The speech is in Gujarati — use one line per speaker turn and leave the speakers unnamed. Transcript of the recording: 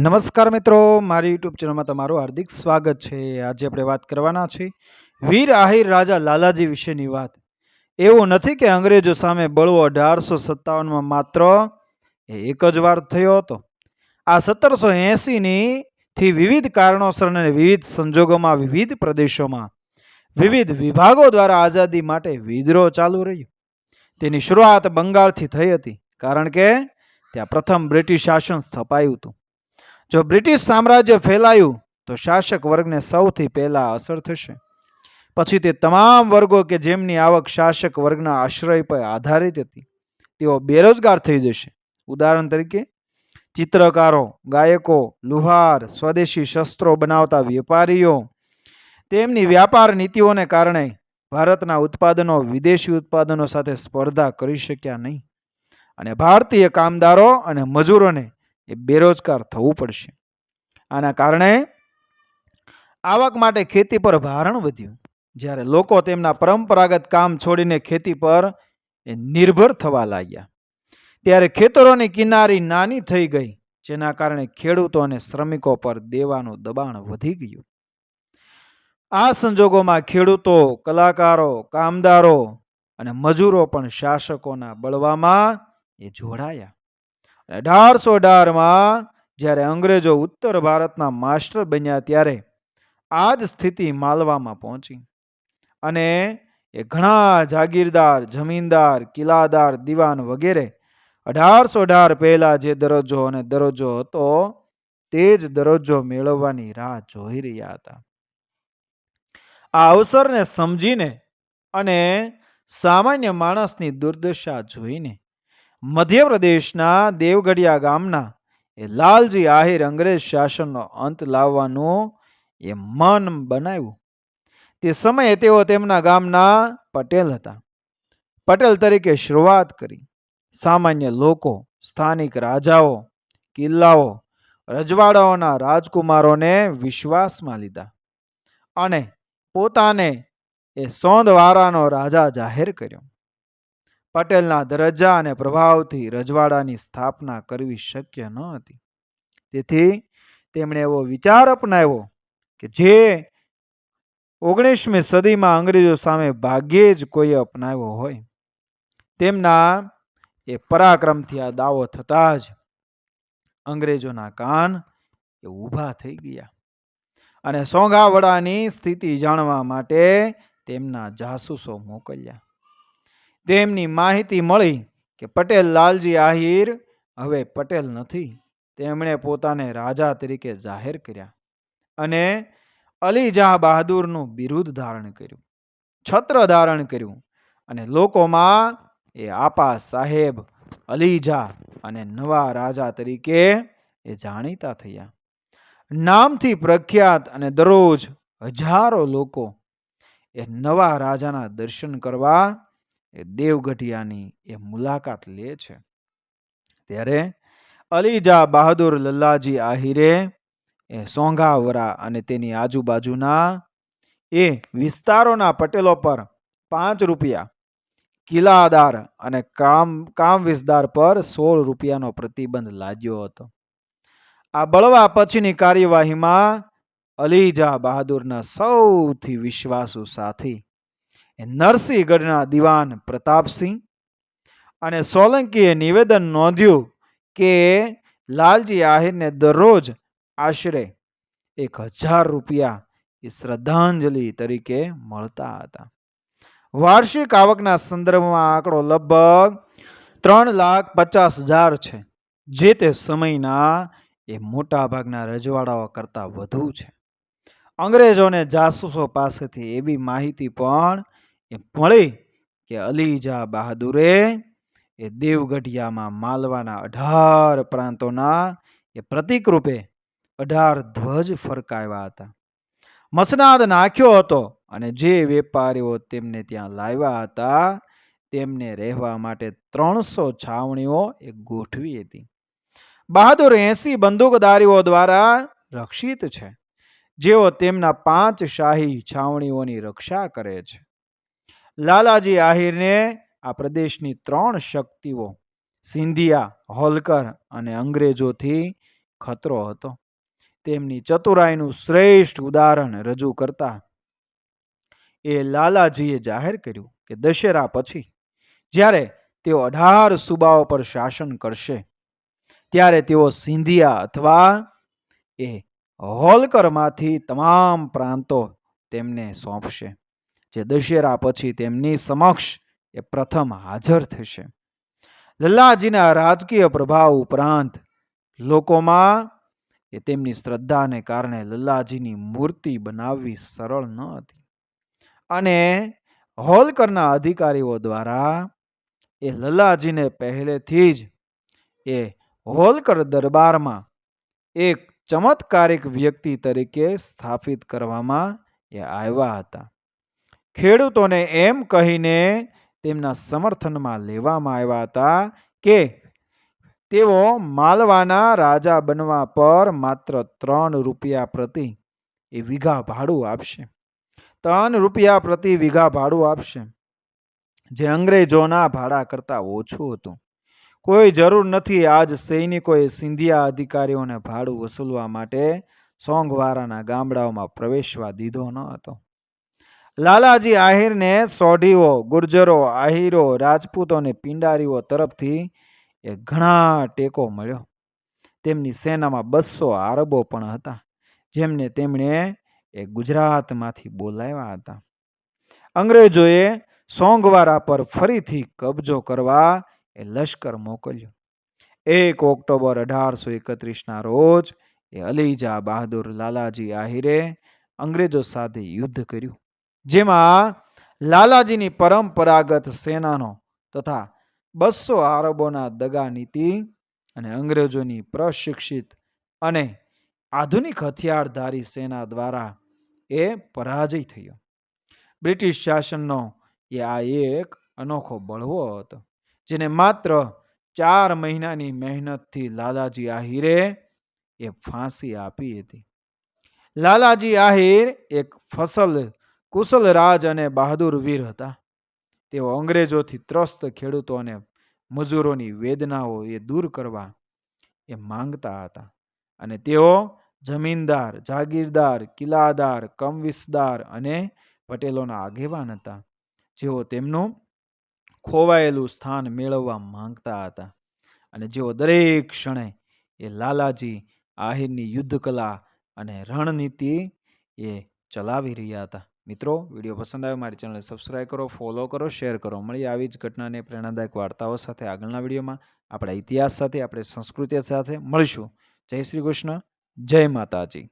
નમસ્કાર મિત્રો, મારી યુટ્યુબ ચેનલમાં તમારું હાર્દિક સ્વાગત છે. આજે આપણે વાત કરવાના છે વીર આહિર રાજા લાલાજી વિશેની વાત. એવું નથી કે અંગ્રેજો સામે બળવો અઢારસો સત્તાવનમાં માત્ર એક જ વાર થયો હતો. આ સત્તરસો એંસીની થી વિવિધ કારણોસર અને વિવિધ સંજોગોમાં વિવિધ પ્રદેશોમાં વિવિધ વિભાગો દ્વારા આઝાદી માટે વિદ્રોહ ચાલુ રહ્યો. તેની શરૂઆત બંગાળથી થઈ હતી, કારણ કે ત્યાં પ્રથમ બ્રિટિશ શાસન સ્થપાયું હતું. જો બ્રિટિશ સામ્રાજ્ય ફેલાયું, તો શાસક વર્ગને સૌથી પહેલાં અસર થશે. પછી તે તમામ વર્ગો કે જેમની આવક શાસક વર્ગના આશ્રય પર આધારિત હતી, તેઓ બેરોજગાર થઈ જશે. ઉદાહરણ તરીકે, ચિત્રકારો, ગાયકો, લુહાર, સ્વદેશી શસ્ત્રો બનાવતા વેપારીઓ, તેમની વ્યાપાર નીતિઓને કારણે ભારતના ઉત્પાદનો વિદેશી ઉત્પાદનો સાથે સ્પર્ધા કરી શક્યા નહીં. અને ભારતીય કામદારો અને મજૂરોને એ બેરોજગાર થવું પડશે. આના કારણે આવક માટે ખેતી પર ભારણ વધ્યું. જ્યારે લોકો તેમના પરંપરાગત કામ છોડીને ખેતી પર નિર્ભર થવા લાગ્યા. ત્યારે ખેતરોની કિનારી નાની થઈ ગઈ, જેના કારણે ખેડૂતો અને શ્રમિકો પર દેવાનું દબાણ વધી ગયું. આ સંજોગોમાં ખેડૂતો, કલાકારો, કામદારો અને મજૂરો પણ શાસકોના બળવામાં એ જોડાયા. અઢારસો અઢારમાં જ્યારે અંગ્રેજો ઉત્તર ભારતના માસ્ટર બન્યા ત્યારે આ જ સ્થિતિ માલવામાં પહોંચી. અને એ ઘણા જાગીરદાર, જમીનદાર, કિલ્લાદાર, દિવાન વગેરે અઢારસો અઢાર પહેલાં જે દરજ્જો અને દરજ્જો હતો, તે જ દરજ્જો મેળવવાની રાહ જોઈ રહ્યા હતા. આ અવસરને સમજીને અને સામાન્ય માણસની દુર્દશા જોઈને મધ્યપ્રદેશના દેવગઢિયા ગામના એ લાલજી આહિર અંગ્રેજ શાસનનો અંત લાવવાનું એ મન બનાવ્યું. તે સમયે તેઓ તેમના ગામના પટેલ હતા. પટેલ તરીકે શરૂઆત કરી. સામાન્ય લોકો, સ્થાનિક રાજાઓ, કિલ્લાઓ, રજવાડાઓના રાજકુમારોને વિશ્વાસમાં લીધા અને પોતાને એ સોંદવારાનો રાજા જાહેર કર્યો. પટેલના દરજ્જા અને પ્રભાવથી રજવાડાની સ્થાપના કરવી શક્ય ન હતી. તેથી તેમણે એવો વિચાર અપનાવ્યો કે જે ઓગણીસમી સદીમાં અંગ્રેજો સામે ભાગ્યે જ કોઈએ અપનાવ્યો હોય. તેમના એ પરાક્રમથી આ દાવો થતા જ અંગ્રેજોના કાન એ ઊભા થઈ ગયા. અને સોંગાવડાની સ્થિતિ જાણવા માટે તેમના જાસૂસો મોકલ્યા. તેમની માહિતી મળી કે પટેલ લાલજી આહિર હવે પટેલ નથી. તેમણે પોતાને રાજા તરીકે જાહેર કર્યા અને અલી શાહ બહાદુરનું બિરુદ ધારણ કર્યું, છત્ર ધારણ કર્યું અને લોકોમાં એ આપા સાહેબ અલીજા અને નવા રાજા તરીકે એ જાણીતા થયા. નામથી પ્રખ્યાત અને દરરોજ હજારો લોકો એ નવા રાજાના દર્શન કરવા એ દેવગઢિયાની એ મુલાકાત લે છે. ત્યારે અલીજા બહાદુર લલ્લાજી આહિરે એ સોંઘાવરા અને તેની આજુબાજુના એ વિસ્તારોના પટેલો પર પાંચ રૂપિયા, કિલ્લાદાર અને કામ કામ વિસ્તાર પર સોળ રૂપિયાનો પ્રતિબંધ લાદ્યો હતો. આ બળવા પછીની કાર્યવાહીમાં અલીજા બહાદુરના સૌથી વિશ્વાસુ સાથી નરસિંહગઢના દિવાન પ્રતાપસિંહ અને સોલંકીએ નિવેદન નોંધ્યું કે લાલજી આહિરને દરરોજ આશરે એક હજાર રૂપિયા એ શ્રદ્ધાંજલિ તરીકે મળતા હતા. વાર્ષિક આવકના સંદર્ભમાં આંકડો લગભગ ત્રણ લાખ પચાસ હજાર છે. જે તે સમયના એ મોટા ભાગના રજવાડાઓ કરતાં વધુ છે. અંગ્રેજોને જાસૂસો પાસેથી એવી માહિતી પણ એ મળી કે અલીજા બહાદુરે એ દેવગઢિયામાં માલવાના અઢાર પ્રાંતોના એ પ્રતિકરૂપે અઢાર ધ્વજ ફરકાવ્યા હતા. મસનાદ નાખ્યો હતો અને જે વેપારીઓ તેમને ત્યાં લાવ્યા હતા તેમને રહેવા માટે ત્રણસો છાવણીઓ એ ગોઠવી હતી. બહાદુર એસી બંદૂકધારીઓ દ્વારા રક્ષિત છે. જેઓ તેમના પાંચ શાહી છાવણીઓની રક્ષા કરે છે. લાલાજી આહિરને આ પ્રદેશની ત્રણ શક્તિઓ, સિંધિયા, હોલકર અને અંગ્રેજોથી ખતરો હતો. તેમની ચતુરાઈનું શ્રેષ્ઠ ઉદાહરણ રજૂ કરતા એ લાલાજીએ જાહેર કર્યું કે દશેરા પછી, જ્યારે તેઓ અઢાર સુબાઓ પર શાસન કરશે, ત્યારે તેઓ સિંધિયા અથવા એ હોલકરમાંથી તમામ પ્રાંતો તેમને સોંપશે. જે દશેરા પછી તેમની સમક્ષ એ પ્રથમ હાજર થશે. લલ્લાજીના રાજકીય પ્રભાવ ઉપરાંત લોકોમાં એ તેમની શ્રદ્ધાને કારણે લલ્લાજીની મૂર્તિ બનાવવી સરળ ન હતી. અને હોલકરના અધિકારીઓ દ્વારા એ લલ્લાજીને પહેલેથી જ એ હોલકર દરબારમાં એક ચમત્કારિક વ્યક્તિ તરીકે સ્થાપિત કરવામાં એ આવ્યા હતા. ખેડૂતોને એમ કહીને તેમના સમર્થનમાં લેવામાં આવ્યા હતા કે તેઓ માલવાના રાજા બનવા પર માત્ર ત્રણ રૂપિયા પ્રતિ એ વીઘા ભાડું આપશે. ત્રણ રૂપિયા પ્રતિ વીઘા ભાડું આપશે. જે અંગ્રેજોના ભાડા કરતાં ઓછું હતું. કોઈ જરૂર નથી આજ સૈનિકોએ સિંધિયા અધિકારીઓને ભાડું વસૂલવા માટે સોંગવારાના ગામડાઓમાં પ્રવેશવા દીધો ન હતો. લાલાજી આહિરને સોઢીઓ, ગુર્જરો, આહિરો રાજપૂતો અને પિંડારીઓ તરફથી એ ઘણા ટેકો મળ્યો. તેમની સેનામાં બસો આરબો પણ હતા, જેમને તેમણે એ ગુજરાતમાંથી બોલાવ્યા હતા. અંગ્રેજોએ સોંગવારા પર ફરીથી કબજો કરવા એ લશ્કર મોકલ્યો. એક ઓક્ટોબર અઢારસો એકત્રીસના રોજ એ અલીજા બહાદુર લાલાજી આહિરે અંગ્રેજો સાથે યુદ્ધ કર્યું. જેમાં લાલાજીની પરંપરાગત સેનાનો તથા બસો આરબોના દગા નીતિ અને અંગ્રેજોની પ્રશિક્ષિત અને આધુનિક હથિયારધારી સેના દ્વારા એ પરાજય થયો. બ્રિટિશ શાસનનો એ આ એક અનોખો બળવો હતો, જેને માત્ર ચાર મહિનાની મહેનતથી લાલાજી આહિરે એ ફાંસી આપી હતી. લાલાજી આહિર એક ફસલ કુશલ રાજ અને બહાદુર વીર હતા. તેઓ અંગ્રેજોથી ત્રસ્ત ખેડૂતો અને મજૂરોની વેદનાઓ એ દૂર કરવા એ માંગતા હતા અને તેઓ જમીનદાર, જાગીરદાર, કિલ્લાદાર, કમવિસદાર અને પટેલોના આગેવાન હતા. જેઓ તેમનું ખોવાયેલું સ્થાન મેળવવા માંગતા હતા અને જેઓ દરેક ક્ષણે એ લાલાજી, આહિરની યુદ્ધ કલા અને રણનીતિ એ ચલાવી રહ્યા હતા. મિત્રો, વીડિયો પસંદ આવ્યો મારી ચેનલને સબસ્ક્રાઈબ કરો ફોલો કરો શેર કરો. મળી આવી જ ઘટનાને પ્રેરણાદાયક વાર્તાઓ સાથે આગળના વિડીયોમાં. આપણા ઇતિહાસ સાથે, આપણે સંસ્કૃતિ સાથે મળીશું. જય શ્રી કૃષ્ણ, જય માતાજી.